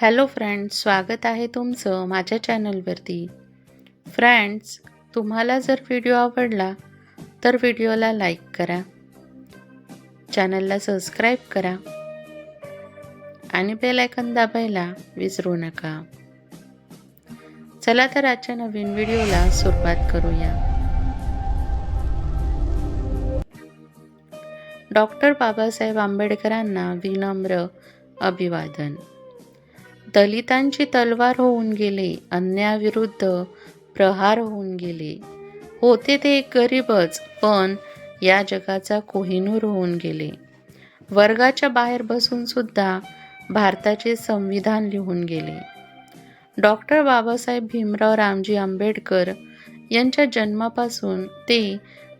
Hello friends स्वागत आहे तुमचं माझ्या चॅनलवरती. फ्रेंड्स तुम्हाला जर व्हिडिओ आवडला तर व्हिडिओला लाईक करा. चॅनलला सबस्क्राईब करा. आणि बेलायकन दाबायला विसरू नका. चला तर आजच्या नवीन व्हिडिओला सुरुवात करूया. डॉक्टर बाबासाहेब आंबेडकरांना विनम्र अभिवादन. दलितांची तलवार होऊन गेले अन्यायाविरुद्ध प्रहार होऊन गेले. होते ते एक गरीबच पण या जगाचा कोहिनूर होऊन गेले. वर्गाच्या बाहेर बसून सुद्धा भारताचे संविधान लिहून गेले. डॉक्टर बाबासाहेब भीमराव रामजी आंबेडकर यांच्या जन्मापासून ते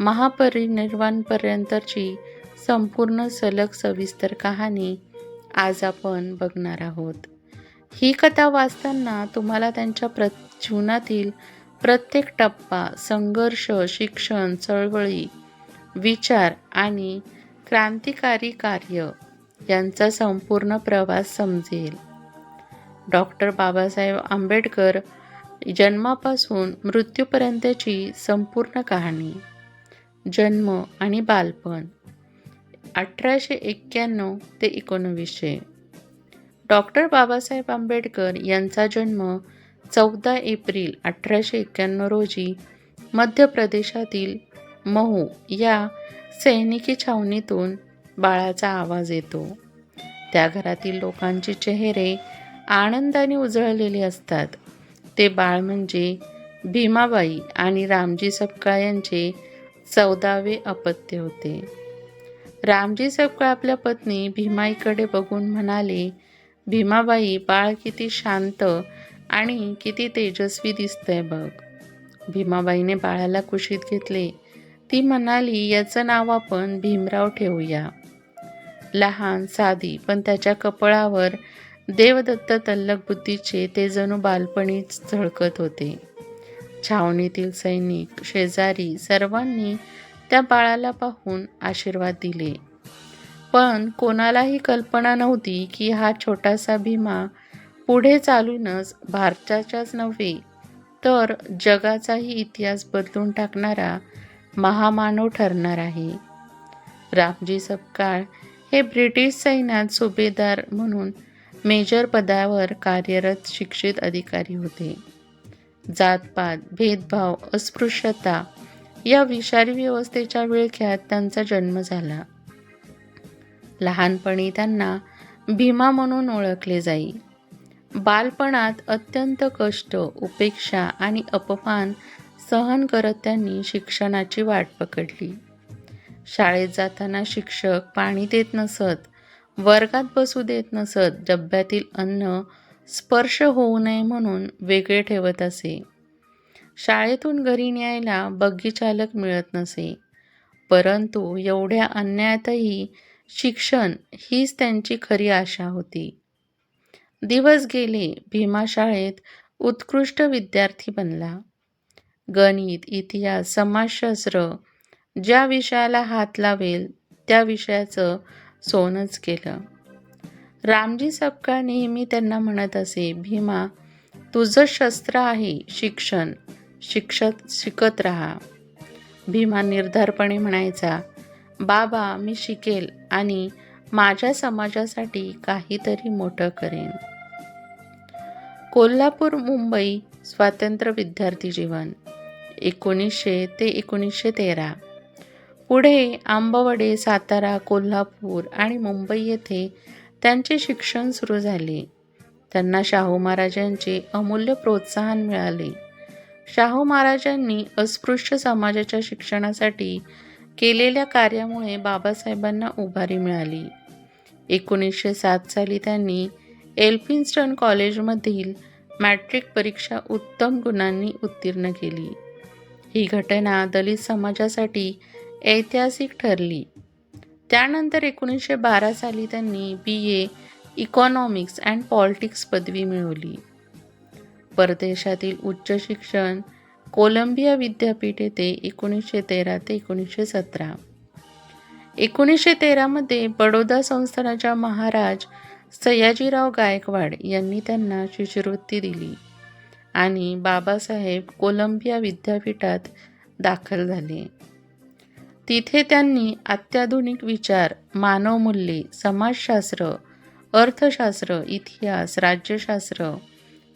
महापरिनिर्वाणपर्यंतची संपूर्ण सलग सविस्तर कहाणी आज आपण बघणार आहोत. ही कथा वाचताना तुम्हाला त्यांच्या प्र जीवनातील प्रत्येक टप्पा संघर्ष शिक्षण चळवळी विचार आणि क्रांतिकारी कार्य यांचा संपूर्ण प्रवास समजेल. डॉक्टर बाबासाहेब आंबेडकर जन्मापासून मृत्यूपर्यंतची संपूर्ण कहाणी जन्म आणि बालपण अठराशे एक्क्याण्णव ते एकोणवीसशे. डॉक्टर बाबासाहेब आंबेडकर यांचा जन्म चौदा एप्रिल अठराशे एक्क्याण्णव रोजी मध्य प्रदेशातील महू या सैनिकी छावणीतून बाळाचा आवाज येतो. त्या घरातील लोकांचे चेहरे आनंदाने उजळलेले असतात. ते बाळ म्हणजे भीमाबाई आणि रामजी सपकाळ यांचे चौदावे अपत्य होते. रामजी सपकाळ आपल्या पत्नी भीमाईकडे बघून म्हणाले भीमाबाई बाळ किती शांत आणि किती तेजस्वी दिसतंय बघ. भीमाबाईने बाळाला कुशीत घेतले. ती म्हणाली याचं नाव आपण भीमराव ठेवूया. लहान साधी पण त्याच्या कपळावर देवदत्त तल्लक बुद्धीचे ते जणू बालपणीच झळकत होते. छावणीतील सैनिक शेजारी सर्वांनी त्या बाळाला पाहून आशीर्वाद दिले. पण कोणालाही कल्पना नव्हती की हा छोटासा भीमा पुढे चालूनच भारताच्याच नव्हे तर जगाचाही इतिहास बदलून टाकणारा महामानव ठरणार आहे. रामजी सपकाळ हे ब्रिटिश सैन्यात सुभेदार म्हणून मेजर पदावर कार्यरत शिक्षित अधिकारी होते. जातपात भेदभाव अस्पृश्यता या विषारी व्यवस्थेच्या विळख्यात त्यांचा जन्म झाला. लहानपणी त्यांना भीमा म्हणून ओळखले जाई. बालपणात अत्यंत कष्ट उपेक्षा आणि अपमान सहन करत त्यांनी शिक्षणाची वाट पकडली. शाळेत जाताना शिक्षक पाणी देत नसत वर्गात बसू देत नसत डब्यातील अन्न स्पर्श होऊ नये म्हणून वेगळे ठेवत असे. शाळेतून घरी न्यायला बग्गी चालक मिळत नसे परंतु एवढ्या अन्यायातही शिक्षण हीच त्यांची खरी आशा होती. दिवस गेले भीमा शाळेत उत्कृष्ट विद्यार्थी बनला. गणित इतिहास समाजशास्त्र ज्या विषयाला हात लावेल त्या विषयाचं सोनच केलं. रामजी सपकाळ नेहमी त्यांना म्हणत असे भीमा तुझं शस्त्र आहे शिक्षण. शिक्षक शिकत राहा. भीमा निर्धारपणे म्हणायचा बाबा मी शिकेल आणि माझ्या समाजासाठी काहीतरी मोठं करेन. कोल्हापूर मुंबई स्वातंत्र्य विद्यार्थी जीवन एकोणीसशे ते एकोणीसशे तेरा. पुढे आंबवडे सातारा कोल्हापूर आणि मुंबई येथे त्यांचे शिक्षण सुरू झाले. त्यांना शाहू महाराजांचे अमूल्य प्रोत्साहन मिळाले. शाहू महाराजांनी अस्पृश्य समाजाच्या शिक्षणासाठी केलेल्या कार्यामुळे बाबासाहेबांना उभारी मिळाली. एकोणीसशे सात साली त्यांनी एल्फिन्स्टन कॉलेजमधील मॅट्रिक परीक्षा उत्तम गुणांनी उत्तीर्ण केली. ही घटना दलित समाजासाठी ऐतिहासिक ठरली. त्यानंतर एकोणीसशे बारा साली त्यांनी B A economics and politics पदवी मिळवली. परदेशातील उच्च शिक्षण कोलंबिया विद्यापीठ येथे एकोणीसशे तेरा ते एकोणीसशे सतरा. एकोणीसशे तेरामध्ये बडोदा संस्थानाच्या महाराज सयाजीराव गायकवाड यांनी त्यांना शिष्यवृत्ती दिली आणि बाबासाहेब कोलंबिया विद्यापीठात दाखल झाले. तिथे त्यांनी अत्याधुनिक विचार मानवमूल्ये समाजशास्त्र अर्थशास्त्र इतिहास राज्यशास्त्र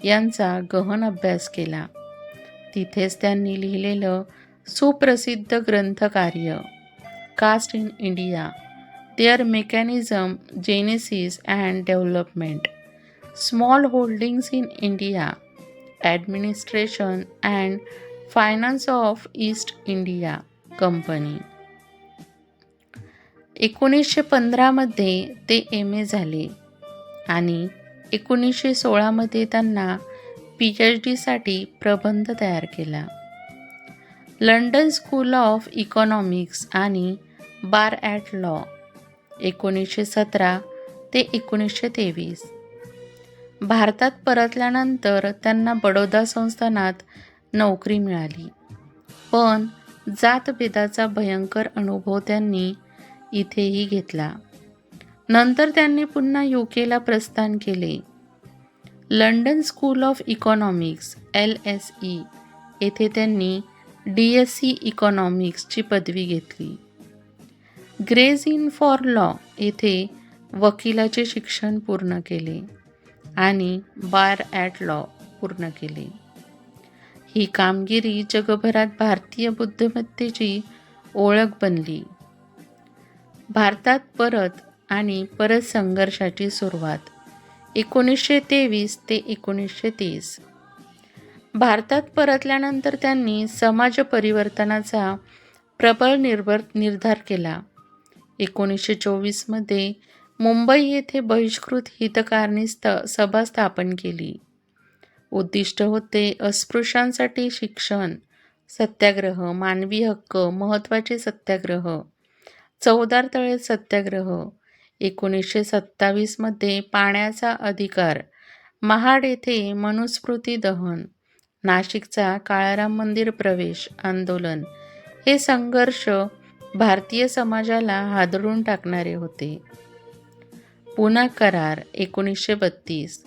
यांचा गहन अभ्यास केला. तिथेच त्यांनी लिहिलेलं सुप्रसिद्ध ग्रंथकार्य caste in India their mechanism genesis and development small holdings in India administration and finance of East India Company एकोणीसशे पंधरामध्ये ते एम ए झाले आणि एकोणीसशे सोळामध्ये त्यांना पी एच डीसाठी प्रबंध तयार केला. लंडन स्कूल ऑफ इकॉनॉमिक्स आणि बार ॲट लॉ एकोणीसशे सतरा ते एकोणीसशे तेवीस. भारतात परतल्यानंतर त्यांना बडोदा संस्थानात नोकरी मिळाली. पण जातभेदाचा भयंकर अनुभव त्यांनी इथेही घेतला. नंतर त्यांनी पुन्हा यू केला प्रस्थान केले. London School of Economics L S E. येथे त्यांनी डी एस सी इकॉनॉमिक्सची पदवी घेतली. ग्रेज इन फॉर लॉ येथे वकिलाचे शिक्षण पूर्ण केले आणि बार ॲट लॉ पूर्ण केले. ही कामगिरी जगभरात भारतीय बुद्धिमत्तेची ओळख बनली. भारतात परत आणि परत संघर्षाची सुरुवात. एकोणीसशे तेवीस ते एकोणीसशे तीस. भारतात परतल्यानंतर त्यांनी समाज परिवर्तनाचा प्रबळ निर्भर निर्धार केला. एकोणीसशे चोवीसमध्ये मुंबई येथे बहिष्कृत हितकारणी स्त सभा स्थापन केली. उद्दिष्ट होते अस्पृश्यांसाठी शिक्षण सत्याग्रह मानवी हक्क महत्त्वाचे सत्याग्रह चौदार तळे सत्याग्रह एकोणीसशे सत्तावीसमध्ये पाण्याचा अधिकार. महाड येथे मनुस्मृती दहन नाशिकचा काळाराम मंदिर प्रवेश आंदोलन. हे संघर्ष भारतीय समाजाला हादळून टाकणारे होते. पुना करार एकोणीसशे बत्तीस.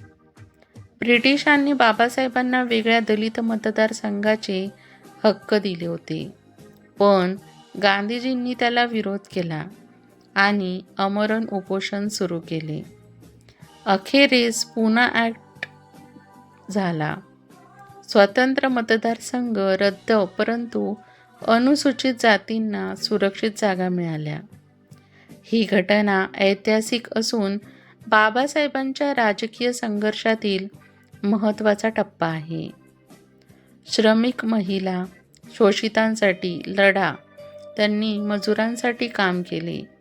ब्रिटिशांनी बाबासाहेबांना वेगळ्या दलित मतदारसंघाचे हक्क दिले होते. पण गांधीजींनी त्याला विरोध केला. आणि अमरण उपोषण सुरू केले. अखेरीस पुन्हा ॲक्ट झाला. स्वतंत्र मतदारसंघ रद्द परंतु अनुसूचित जातींना सुरक्षित जागा मिळाल्या. ही घटना ऐतिहासिक असून बाबासाहेबांच्या राजकीय संघर्षातील महत्त्वाचा टप्पा आहे. श्रमिक महिला शोषितांसाठी लढा त्यांनी मजुरांसाठी काम केले.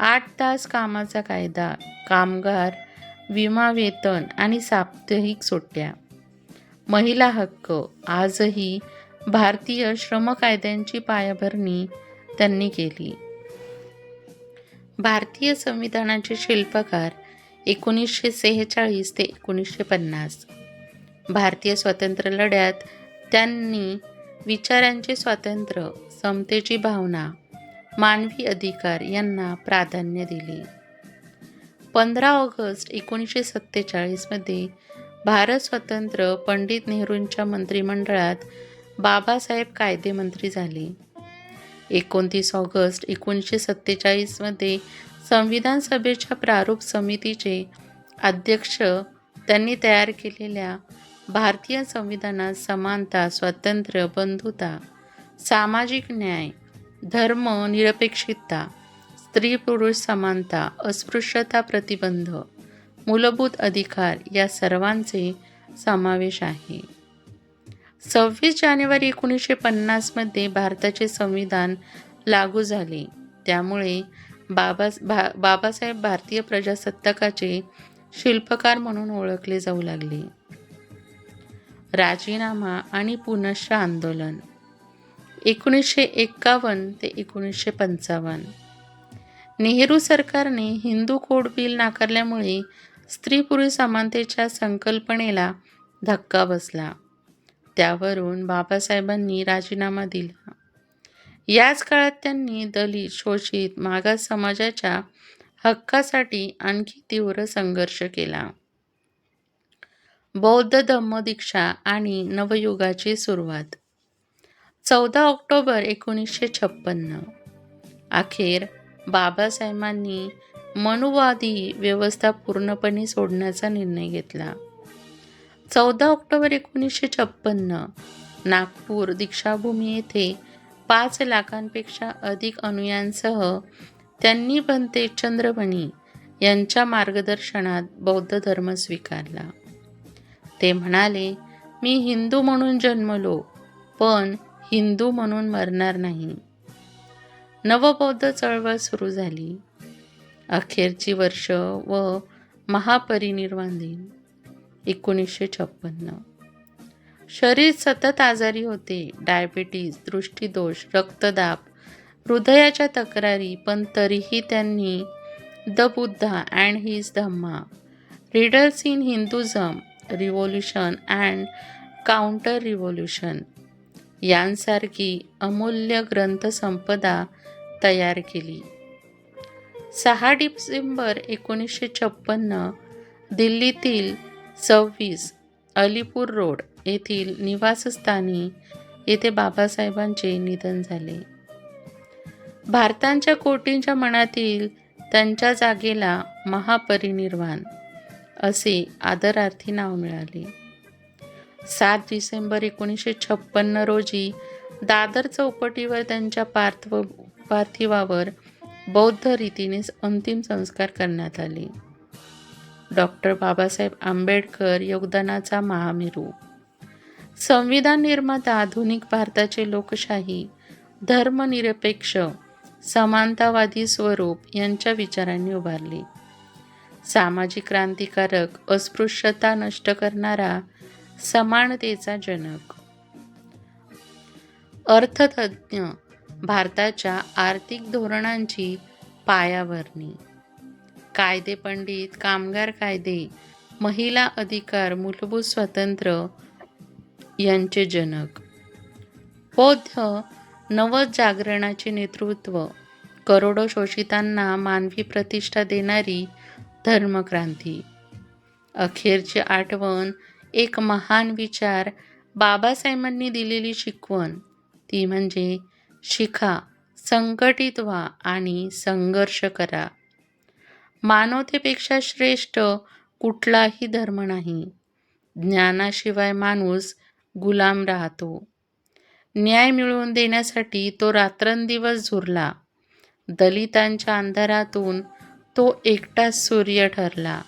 आठ तास कामाचा कायदा कामगार विमा वेतन आणि साप्ताहिक सुट्ट्या. महिला हक्क आजही भारतीय श्रम कायद्यांची पायाभरणी त्यांनी केली. भारतीय संविधानाचे शिल्पकार एकोणीसशे सेहेचाळीस ते एकोणीसशे पन्नास. भारतीय स्वातंत्र्य लढ्यात त्यांनी विचारांचे स्वातंत्र्य समतेची भावना मानवी अधिकार यांना प्राधान्य दिले. पंधरा ऑगस्ट एकोणीसशे सत्तेचाळीसमध्ये भारत स्वतंत्र पंडित नेहरूंच्या मंत्रिमंडळात बाबासाहेब कायदेमंत्री झाले. एकोणतीस ऑगस्ट एकोणीसशे सत्तेचाळीसमध्ये संविधान सभेच्या प्रारूप समितीचे अध्यक्ष त्यांनी तयार केलेल्या भारतीय संविधानात समानता स्वातंत्र्य बंधुता सामाजिक न्याय धर्म निरपेक्षितता स्त्री पुरुष समानता अस्पृश्यता प्रतिबंध मूलभूत अधिकार या सर्वांचे समावेश आहे. सव्वीस जानेवारी एकोणीसशे पन्नासमध्ये भारताचे संविधान लागू झाले. त्यामुळे बाबा भा बाबासाहेब भारतीय प्रजासत्ताकाचे शिल्पकार म्हणून ओळखले जाऊ लागले. राजीनामा आणि पुनश्च आंदोलन. एकोणीसशे एक्कावन्न ते एकोणीसशे पंचावन्न. नेहरू सरकारने हिंदू कोड बिल नाकारल्यामुळे स्त्री पुरुष समानतेच्या संकल्पनेला धक्का बसला. त्यावरून बाबासाहेबांनी राजीनामा दिला. याच काळात त्यांनी दलित शोषित मागास समाजाच्या हक्कासाठी आणखी तीव्र संघर्ष केला. बौद्ध धम्मदीक्षा आणि नवयुगाची सुरुवात. चौदा ऑक्टोबर एकोणीसशे छप्पन्न. अखेर बाबासाहेबांनी मनुवादी व्यवस्था पूर्णपणे सोडण्याचा निर्णय घेतला. चौदा ऑक्टोबर एकोणीसशे छप्पन्न नागपूर दीक्षाभूमी येथे पाच लाखांपेक्षा अधिक अनुयांसह त्यांनी बनते चंद्रमणी यांच्या मार्गदर्शनात बौद्ध धर्म स्वीकारला. ते म्हणाले मी हिंदू म्हणून जन्मलो पण हिंदू म्हणून मरणार नाही. नवबौद्ध चळवळ सुरू झाली. अखेरची वर्ष व महापरिनिर्वाण दिन एकोणीसशे छप्पन्न. शरीर सतत आजारी होते. डायबिटीज दृष्टीदोष रक्तदाब हृदयाच्या तक्रारी पण तरीही त्यांनी the Buddha and his Dhamma riddles in Hinduism revolution and counter revolution यांसारखी अमूल्य ग्रंथसंपदा तयार केली. सहा डिसेंबर एकोणीसशे छप्पन्न दिल्लीतील सव्वीस अलीपूर रोड येथील निवासस्थानी येथे बाबासाहेबांचे निधन झाले. भारतांच्या कोटींच्या मनातील त्यांच्या जागेला महापरिनिर्वाण असे आदरार्थी नाव मिळाले. सात डिसेंबर एकोणीसशे छप्पन्न रोजी दादर चौपटीवर त्यांच्या पार्थिव पार्थिवावर बौद्ध रीतीने अंतिम संस्कार करण्यात आले. डॉक्टर बाबासाहेब आंबेडकर योगदानाचा महामेरू. संविधान निर्माता आधुनिक भारताचे लोकशाही धर्मनिरपेक्ष समानतावादी स्वरूप यांच्या विचारांनी उभारले. सामाजिक क्रांतिकारक अस्पृश्यता नष्ट करणारा समानतेचा जनक. अर्थतज्ञ भारताच्या आर्थिक धोरणांची पायाभरणी. कायदे पंडित कामगार कायदे महिला अधिकार मूलभूत स्वातंत्र्य यांचे जनक. बौद्ध नवजागरणाचे नेतृत्व करोडो शोषितांना मानवी प्रतिष्ठा देणारी धर्मक्रांती. अखेरची आठवण एक महान विचार बाबासाहेबांनी दिलेली शिकवण. ती म्हणजे शिखा संघटित व्हा आणि संघर्ष करा. मानवतेपेक्षा श्रेष्ठ कुठलाही धर्म नाही. ज्ञानाशिवाय माणूस गुलाम राहतो. न्याय मिळवून देण्यासाठी तो रात्रंदिवस झुरला. दलितांच्या अंधारातून तो एकटाच सूर्य ठरला.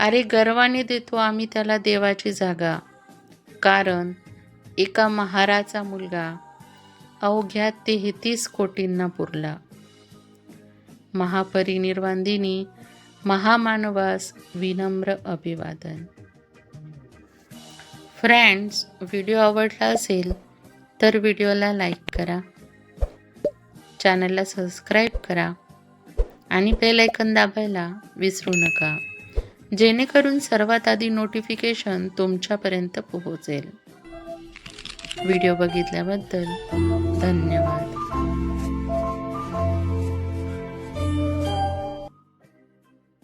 अरे गर्वाने देतो आम्ही त्याला देवाची जागा. कारण एका महाराचा मुलगा अवघ्या तेहतीस कोटींना पुरला. महापरिनिर्वांदिनी महामानवास विनम्र अभिवादन. फ्रेंड्स व्हिडिओ आवडला असेल तर व्हिडिओला लाईक करा. चॅनलला सबस्क्राईब करा. आणि बेल ऐकन दाबायला विसरू नका. जेणेकरून सर्वात आधी नोटिफिकेशन तुमच्यापर्यंत पोहोचेल. व्हिडिओ बघितल्याबद्दल धन्यवाद.